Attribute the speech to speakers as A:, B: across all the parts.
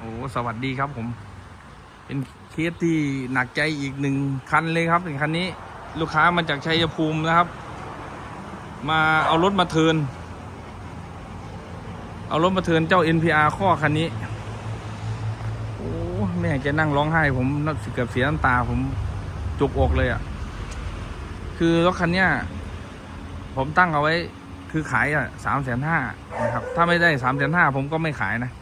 A: โอ้สวัสดีครับผม เป็นเคสที่หนักใจอีกหนึ่งคันเลยครับถึงคันนี้ ลูกค้ามาจากชัยภูมินะครับ มาเอารถมาเทิร์นเอารถมาเทิร์นเจ้า NPR ข้อคันนี้โอ้แม่จะนั่งร้องไห้ ผมเกือบเสียน้ำตาผมจุกอกเลยอะ่ะ คือรถคันเนี้ยผมตั้งเอาไว้คือขายอะสามแสนห้านะครับ ถ้าไม่ได้สามแสนห้าผมก็ไม่ขายนะ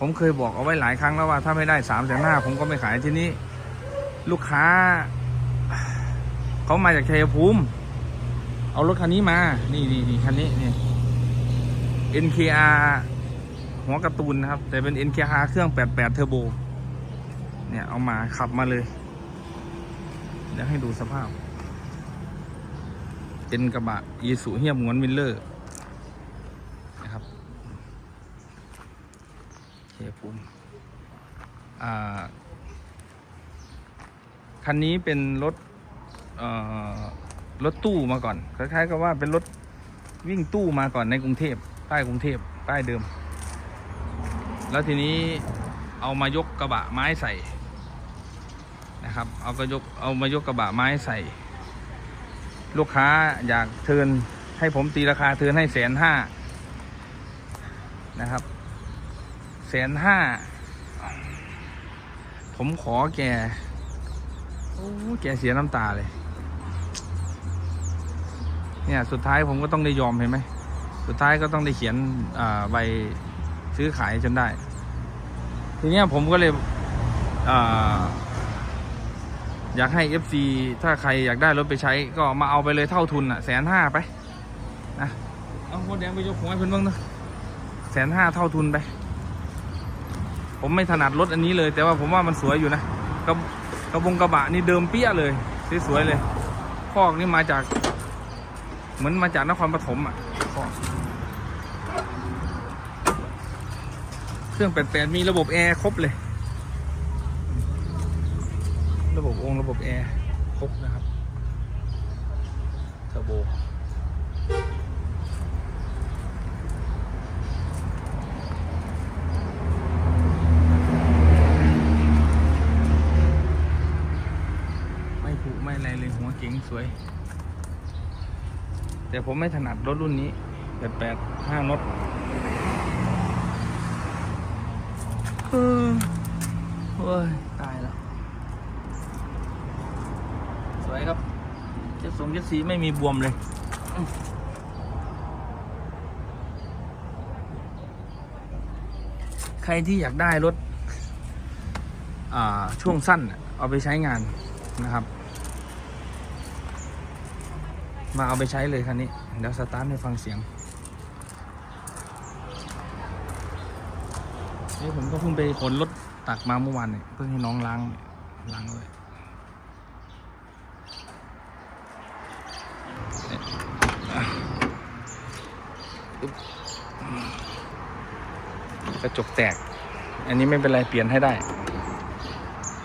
A: ผมเคยบอกเอาไว้หลายครั้งแล้วว่าถ้าไม่ได้สามแสนห้าผมก็ไม่ขายทีนี้ ลูกค้าเขามาจากชัยภูมิ เอารถคันนี้มา นี่นี่นี่คันนี้นี่ NKR หัวกร์ตูนนะครับ แต่เป็น NKR เครื่อง 88 เทอร์โบ เนี่ย เอามาขับมาเลย เดี๋ยวให้ดูสภาพ เป็นกระบะยีสุเฮียมงวนวิลเลอร์ นะครับ เชภูมิคันนี้เป็นรถรถตู้มาก่อน คล้ายๆกับว่าเป็นรถวิ่งตู้มาก่อนในกรุงเทพป้กรุงเทพป้เดิม แล้วทีนี้เอามายกกระบะไม้ใส่นะครับ เอากระยกเอามายกกระบะไม้ใส่ ลูกค้าอยากเทินให้ผมตีราคาเทินให้แสนห้านะครับ แสนห้า ผมขอแก โอ้ แกเสียน้ำตาเลย เนี่ย สุดท้ายผมก็ต้องได้ยอมเห็นไหม สุดท้ายก็ต้องได้เขียนใบซื้อขายจนได้ ทีเนี้ยผมก็เลยออยากให้ FC ถ้าใครอยากได้รถไปใช้ ก็มาเอาไปเลยเท่าทุนอะแสนห้าไปนะเอาโคดแดงไปยกหัวให้เพื่อนบ้างนะแสนห้าเท่าทุนไป ผมไม่ถนัดรถอันนี้เลย แต่ว่าผมว่ามันสวยอยู่นะกระกระบงกระบะนี่เดิมเปี้ยเลยสวยๆเลยคอกนี่มาจาก เหมือนมาจากนครปฐมอะคอกเครื่องแปดๆมีระบบแอร์ครบเลย ระบบองระบบแอร์ครบนะครับเทอร์โบ ไม่ผุไม่อะไรเลยหัวเก๋งสวย แต่ผมไม่ถนัดรถรุ่นนี้แปดแปดห้านดเออโอ้ย ตายแล้ว สวยครับเจะสงเจะสีไม่มีบวมเลยใครที่อยากได้รถอ่าช่วงสั้นเอาไปใช้งานนะครับ มาเอาไปใช้เลยคันนี้ เดี๋ยวสตาร์ทให้ฟังเสียงนี่ผมก็เพิ่งไปขนรถตักมาเมื่อวานเนี่ยเพิ่งให้น้องล้างเนี่ยล้างเลยกระจกแตก อันนี้ไม่เป็นไรเปลี่ยนให้ได้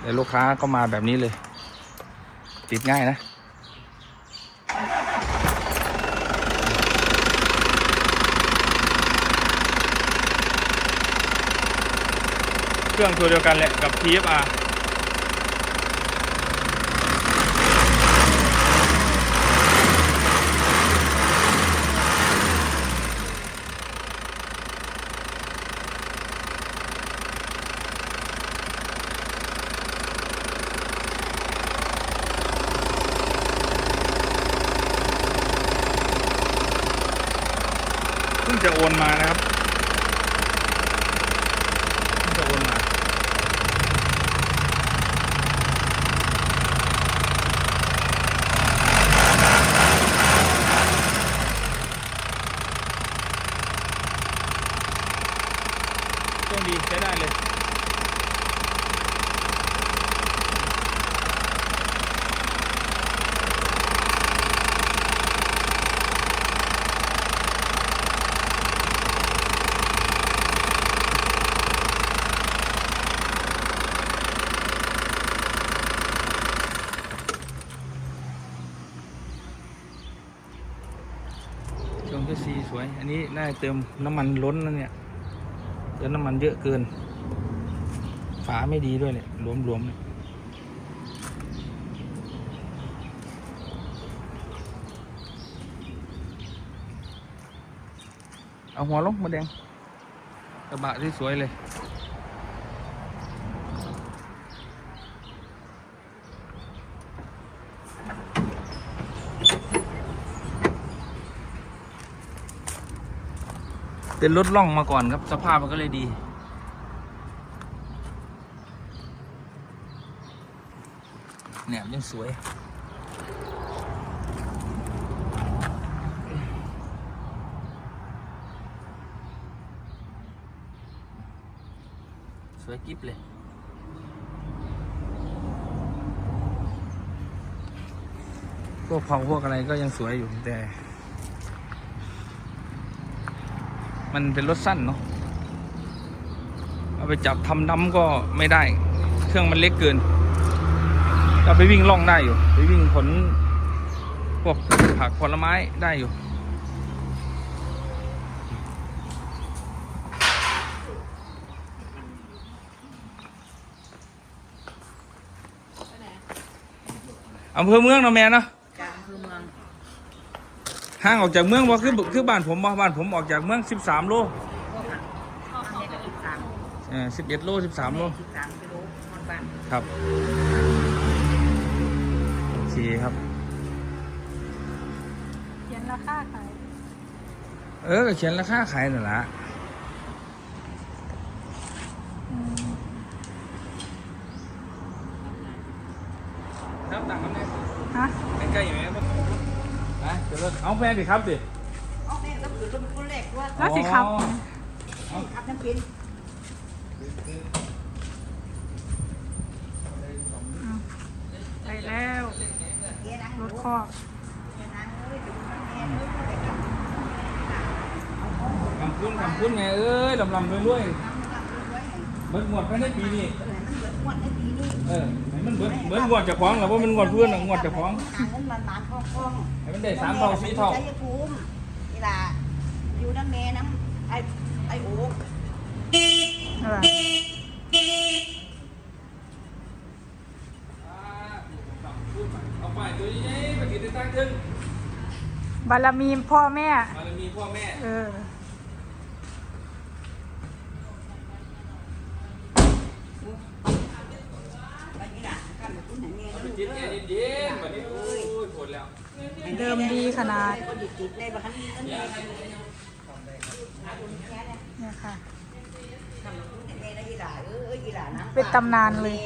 A: แต่ลูกค้าก็มาแบบนี้เลย ติดง่ายนะ เครื่องตัวเดียวกันแหละกับ TFR เพิ่งจะโอนมานะครับเพิ่งจะโอนมา เครื่องดีใช้ได้ เลยเครื่องที่สีสวย อันนี้น่าจะเติมน้ำมันล้นนะเนี่ย เติมน้ำมันเยอะเกิน ฝาไม่ดีด้วยเลยหลวมๆเลยเอาหัวลงมาแดงกระบะที่สวยเลย เป็นรถล่องมาก่อนครับ สภาพมันก็เลยดี แหนบ ยังสวยสวยกิ๊บเลยพวกเผาพวกอะไรก็ยังสวยอยู่แต่ มันเป็นรถสั้นเนาะเอาไปจับทำดำก็ไม่ได้ เครื่องมันเล็กเกิน เราไปวิ่งล่องได้อยู่ ไปวิ่งผลพวกผักผลไม้ได้อยู่ อำเภอเมืองเนาะแม่เนาะ
B: จากอำเภอเมือง
A: ห่างออกจากเมืองว่าคือคือบ้านผมบ่บ้านผมออกจากเมือง 13 โล
B: ก็หันข้อข้อกับสิบสาม
A: เออ11 โล 13 โล
B: สิบสามกิโลนอนบ้าน
A: ครับ โอเคครับ
C: เขียนราคาขาย
A: เออก็เขียนราคาขายนั่นละครับต่างกันไหม
C: ฮะ
A: ใกล้ๆอย่างนี้นะเดี๋ยวเราเอาแฟนดิครับดิ
B: อ๋อแม่ก็คือคนคนแรกว่า
C: แล้วสิครับ
A: อ๋อ
B: ขับน้ำเป็น
C: ไปแล้ว
B: เกีย ร
C: ถคอก
B: เกียร์ดังเอ้ยดูมันแม่เอ้ยไปกับ
A: กำพุ้นกำพุ้นไงเอ้ยลำลำรวยรวย
B: น้ำมันก็รวยให้
A: เบิดหมวดภายในปีนี้
B: เออในปีนี้
A: เออให้มันเบิดเบิดงวดจะคล้าของหรือว่ามันงวดเพื่อนหรืองวดจะคล้าของ
B: หาเงินมันหมานคล่องคล่อง
A: ให้มันได้สามเท่าสี่เท่าใชั
B: ยภูมินี่ล่ะอยู่น้ำแม่น้ำไอ้ไอ้โอ๊ก
C: เออ
A: เอาไปตัวนี้ไปกินได้ตั้งขึ้น
C: บารมีพ่อแม่
A: บารมีพ่อแม่
C: เออ
B: ไปนี่ล่ะกันไปคุณไหนแม่
A: เอาไป
B: ลูก
A: กิน
B: เอ้
A: แอยร์เย็นๆวันนี้โอ้ยปวดแล้ว
C: เดิมดีขนาด
B: คนติดติดเลยบางครั้งนี่ก็เนี่ย
C: เนี่ยค่ะ
B: ทำคุณแม่ได้ยีหล่าเอ้ยยีหล่านะ
C: เป็นตำนานเลย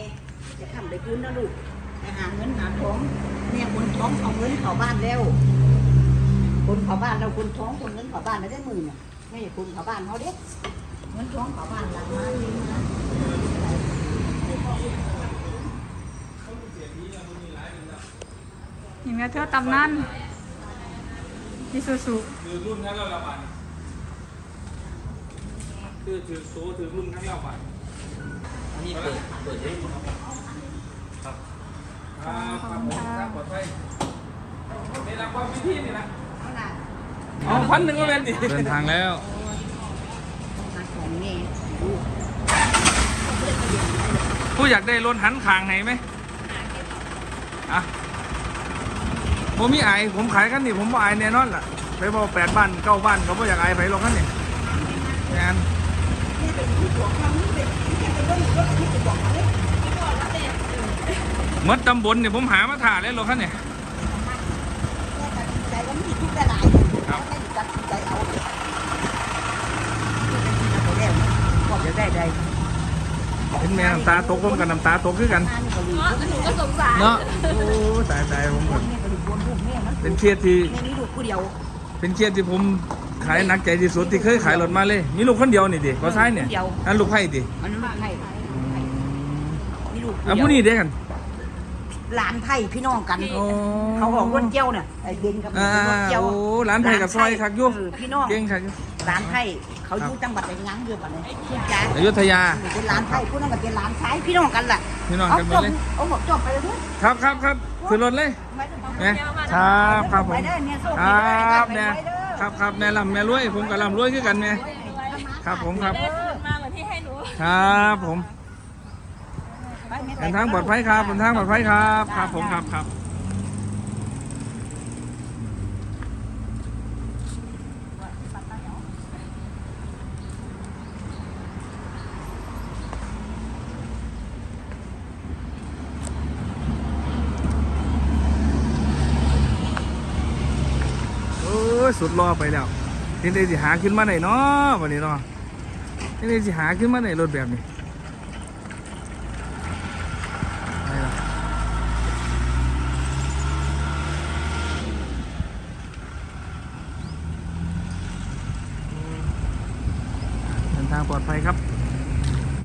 B: จะทำไปคุณนะลูกไปหาเงินหาทองแม่คนท้องเอาเงินเข้าบ้านแล้ว คนเข้าบ้านเราคนท้องคนเงินเข้าบ้านไม่ได้หมื่นอะไม่ใช่คนเข้าบ้านเขาเด็กเงินท้องเข้าบ้านหลังมาดีนะ
C: อย่างเงี้ยเธอตำนั่นอิซูซุ
A: คือรุ่นทั้งเราละบาทคือถือโซ่ถือรุ่นทั้งเราบาท
D: อันนี้เปิดเปิดได้
A: ครับครับผมครับปลอดภัยนี่ละความพิธีนี่ละ
B: เอาล่ะ
A: เอาพันหนึ่งก็เป็นดิเดินทางแล้ว
B: หาของนี่ลูก
A: ผู้อยากได้รถหันคางไหนไหมอะผมมีไอผมขายกันนี่ผมบ่อายแน่นอนล่ะไปบอกแปดบ้านเก้าบ้านเขาบ่อยากไอไปหรอกกันนี่งาน
B: นี่เป็นผู้บอกเรานี่เป็นนี่เป็นเรื่องรถที่จะบอกเขาเลย
A: หมดตำบลเนี่ยผมหามาถ่าแล้วรถคันเนี่ย
B: แม่ตัดสินใจว่ามีทุกข์ได้หลาย
A: ครับ
B: แม่ตัดสินใจเอาเอาไปแล้วก็จะ ได้ได้
A: เห็นแม่น้ำตาตกผมกับน้ำตาตกคือกัน
B: งานก็รู้
C: หนูก็สงสาร
A: เนาะโอ้ตายตายผมหมด
B: แม่ก็รู้ลูกแม่มัน
A: เป็นเครียดที่
B: แม่มีลูกผู้เดียว
A: เป็นเครียดที่ผมขายหนักใจที่สุดที่เคยขายรถมาเลย มีลูกคนเดียวนี่ดิก็ใช่เนี่ยนั่นลูกไผ่ดิ
B: มันลูกไผ่มีลูก
A: อะผู้นี้เด้กัน
B: หลานไผ่พี่น้องกัน
A: โอ้
B: เขาออกรถเกี้ยวเนี่ยไอ้เบนกับ
A: อ่าร
B: ถเกี้ยว
A: โอ้ร้านไผ่กับซอยคักอยุ่
B: เออพี่น้อง
A: เก่งคักอยู่
B: ร้านไผ่เขาอยู่จังหวัดไหนงั้งเดียวกันเลยคุณจ๋า
A: อยุธยา
B: เป็นร้านไผ่พวกนั้นก็เป็นร้านซ้ายพี่น้องกันแหละ
A: พี่น้องกันหม
B: เอา
A: ดเลย
B: เอาหมดจบไปเลยด้วย
A: ครับครับครับขึ้นรถเลย
B: ไม่ต้องเอา
A: เนี่ยครับครับผม
B: ไปได้เนี่ยโชค
A: ค
B: ดี
A: รั
B: ได้
A: บเนี่ย
B: ไปด้อ
A: ครับครับแม่ลำแม่รวยผมกับลำรวยคือกันแม่ครับผมครับ
C: ได้คืนมาเหมือนที่ให้หนู
A: ครับผม
B: ไปแม่
A: เดินทางปลอดภัยครับเดินทางปลอดภัยครับ ครับผมครับครับ โอ้ย สุดรอไปแล้วนี่ได้สิหาขึ้นมาไหนเนาะวันนี้เนาะนี่ได้สิหาขึ้นมาไหนรถแบบนี้ทางปลอดภัยครับ